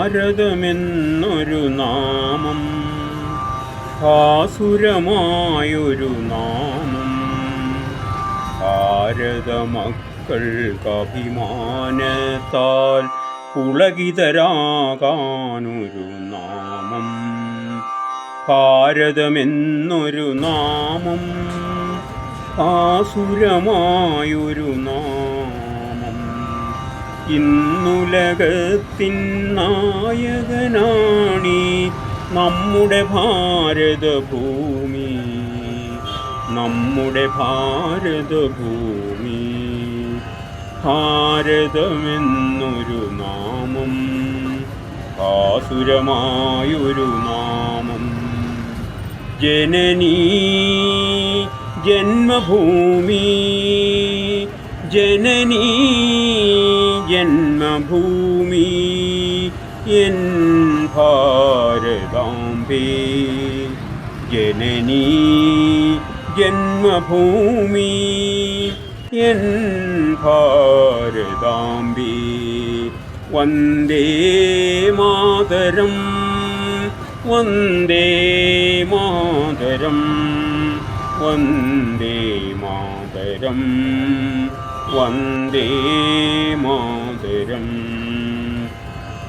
ഭാരതമെന്നൊരു നാമം ഭാസുരമായൊരു നാമം. ഭാരതമക്കൾക്കഭിമാനത്താൽ പുളകിതരാകാനൊരു നാമം. ഭാരതമെന്നൊരു നാമം ആസുരമായൊരു നാമം. ഇന്നുലകത്തിൻ നായകനാണീ നമ്മുടെ ഭാരതഭൂമി. നമ്മുടെ ഭാരതഭൂമി. ഭാരതമെന്നൊരു നാമം. ആസുരമായൊരു നാമം. ജനനീ ജന്മഭൂമി. ജനനീ ജന്മഭൂമി എൻ ഭാരതാംബേ ജനനീ ജന്മഭൂമി എൻ ഭാരതാംബേ വന്ദേ മാതരം വന്ദേ മാതരം വന്ദേ മാതരം. വന്ദേ മാതരം.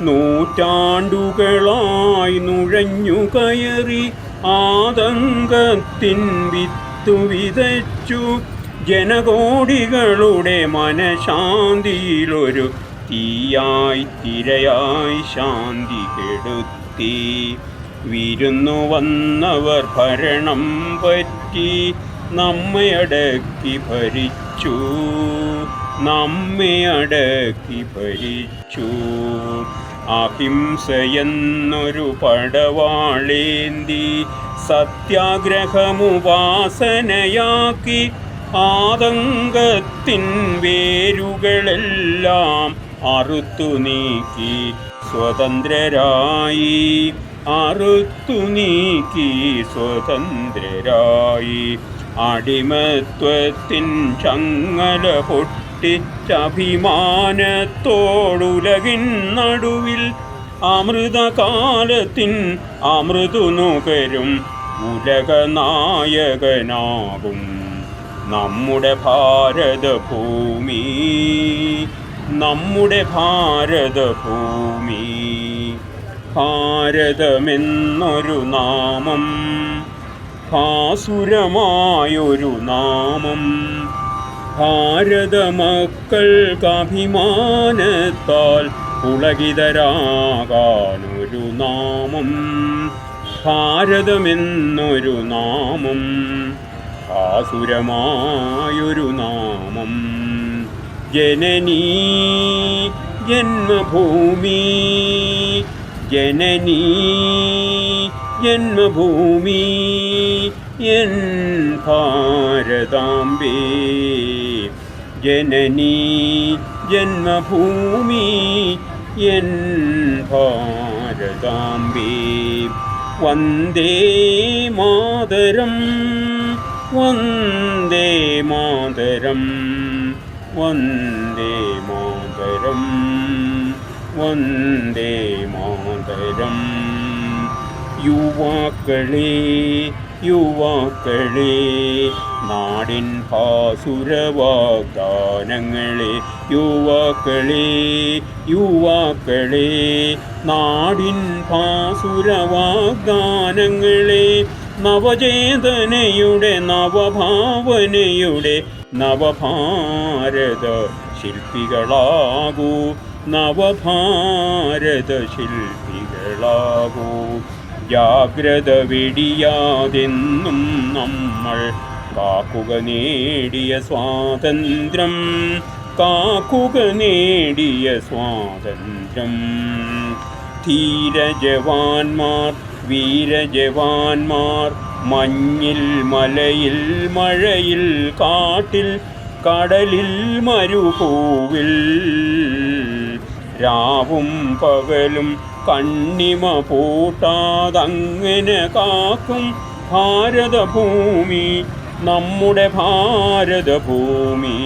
നൂറ്റാണ്ടുകളായി നുഴഞ്ഞു കയറി ആതങ്കത്തിൻ വിത്തു വിതച്ചു. ജനകോടികളുടെ മനഃശാന്തിയിലൊരു തീയായി തിരയായി ശാന്തി കെടുത്തി. വിരുന്നു വന്നവർ ഭരണം പറ്റി നമ്മയടക്കി ഭരിച്ചു. നമ്മയടക്കി ഭരിച്ചു. അഹിംസയെന്നൊരു പടവാളേന്തി സത്യാഗ്രഹമുപാസനയാക്കി ആതങ്കത്തിൻ വേരുകളെല്ലാം അറുത്തു നീക്കി സ്വതന്ത്രരായി. അറുത്തു നീക്കി സ്വതന്ത്രരായി. അടിമത്വത്തിൻ ചങ്ങല പൊട്ടിച്ചഭിമാനത്തോടുലകിൻ നടുവിൽ അമൃതകാലത്തിൻ അമൃതു നുകരും ഉലകനായകനാകും നമ്മുടെ ഭാരതഭൂമി. നമ്മുടെ ഭാരതഭൂമി. ഭാരതമെന്നൊരു നാമം. ഭാസുരമായൊരു നാമം. ഭാരതമക്കൾക്കഭിമാനത്താൽ പുളകിതരാകാനൊരു നാമം. ഭാരതമെന്നൊരു നാമം. ആസുരമായൊരു നാമം. ജനനീ ജന്മഭൂമി. ജനനീ ജന്മഭൂമി എൻ ഭാരതാംബേ. ജനനീ ജന്മഭൂമി എൻ ഭാരതാംബേ. വന്ദേ മാതരം വന്ദേ മാതരം. വന്ദേ മാതരം വന്ദേ മാതരം. യുവാക്കളേ യുവാക്കളേ നാടിൻ പാസുരവാഗ്ദാനങ്ങളെ യുവാക്കളേ യുവാക്കളേ നാടിൻ ഭാസുരവാഗ്ദാനങ്ങളെ നവചേതനയുടെ നവഭാവനയുടെ നവഭാരത ശില്പികളാകൂ. നവഭാരത ശില്പികളാകൂ. ജാഗ്രത വെടിയാതെന്നും നമ്മൾ കാക്കുക നേടിയ സ്വാതന്ത്ര്യം. കാക്കുക നേടിയ സ്വാതന്ത്ര്യം. ധീരജവാന്മാർ വീരജവാന്മാർ മഞ്ഞിൽ മലയിൽ മഴയിൽ കാട്ടിൽ കടലിൽ മരുഭൂവിൽ. രാവും പകലും കണ്ണിമ പൂട്ടാതങ്ങനെ കാക്കും ഭാരതഭൂമി നമ്മുടെ ഭാരതഭൂമി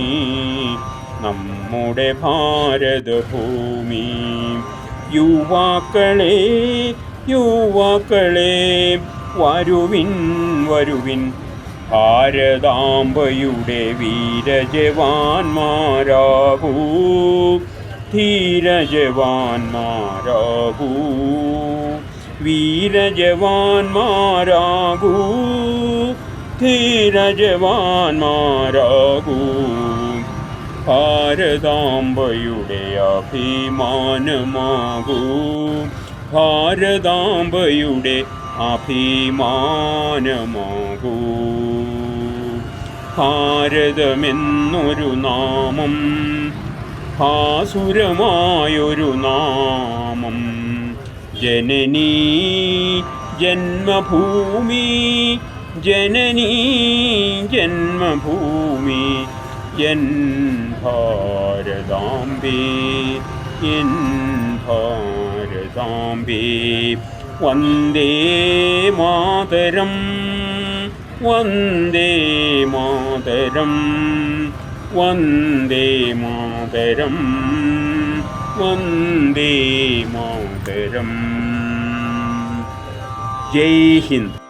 നമ്മുടെ ഭാരതഭൂമി. യുവാക്കളെ യുവാക്കളെ വരുവിൻ വരുവിൻ. ഭാരതാംബയുടെ വീരജവാന്മാരാകൂ. ധീരജവാന്മാരാകൂ. വീരജവാന്മാരാകൂ. ധീരജവാന്മാരാകൂ. ഭാരതാംബയുടെ അഭിമാനമാകൂ. ഭാരതാംബയുടെ അഭിമാനമാകൂ. ഭാരതമെന്നൊരു നാമം ഭാസുരമായൊരു നാമം. ജനനീ ജന്മഭൂമി ജനനീ ജന്മഭൂമി എൻ ഭാരതാംബേ എൻ ഭാരതാംബേ വന്ദേ മാതരം വന്ദേ മാതരം വന്ദേ മാതരം വന്ദേ മാതരം. ജയ് ഹിന്ദ്.